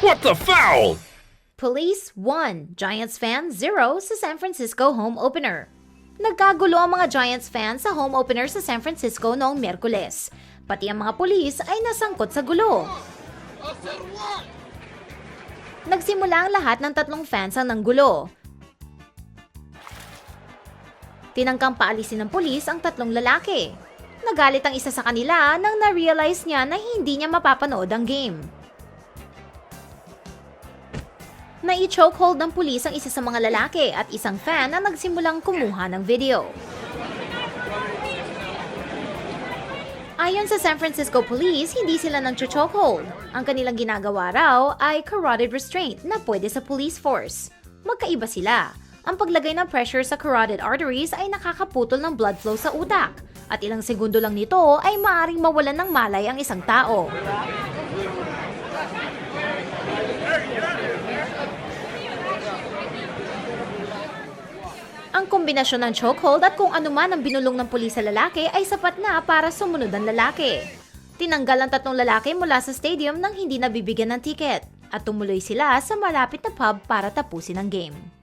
What the foul? Police 1, Giants fan 0 sa San Francisco home opener. Nagkagulo ang mga Giants fans sa home opener sa San Francisco noong Miyerkules. Pati ang mga pulis ay nasangkot sa gulo. Nagsimula ang lahat ng tatlong fans ang nanggulo. Tinangkang paalisin ng pulis ang tatlong lalaki. Nagalit ang isa sa kanila nang na-realize niya na hindi niya mapapanood ang game. Nai-chokehold ng pulis ang isa sa mga lalaki at isang fan ang nagsimulang kumuha ng video. Ayon sa San Francisco Police, hindi sila nang chokehold. Ang kanilang ginagawa raw ay carotid restraint na pwede sa police force. Magkaiba sila. Ang paglagay ng pressure sa carotid arteries ay nakakaputol ng blood flow sa utak. At ilang segundo lang nito ay maaring mawalan ng malay ang isang tao. Ang kombinasyon ng chokehold at kung anuman ang binulong ng pulis sa lalaki ay sapat na para sumunod ang lalaki. Tinanggal ang tatlong lalaki mula sa stadium nang hindi nabibigyan ng tiket at tumuloy sila sa malapit na pub para tapusin ang game.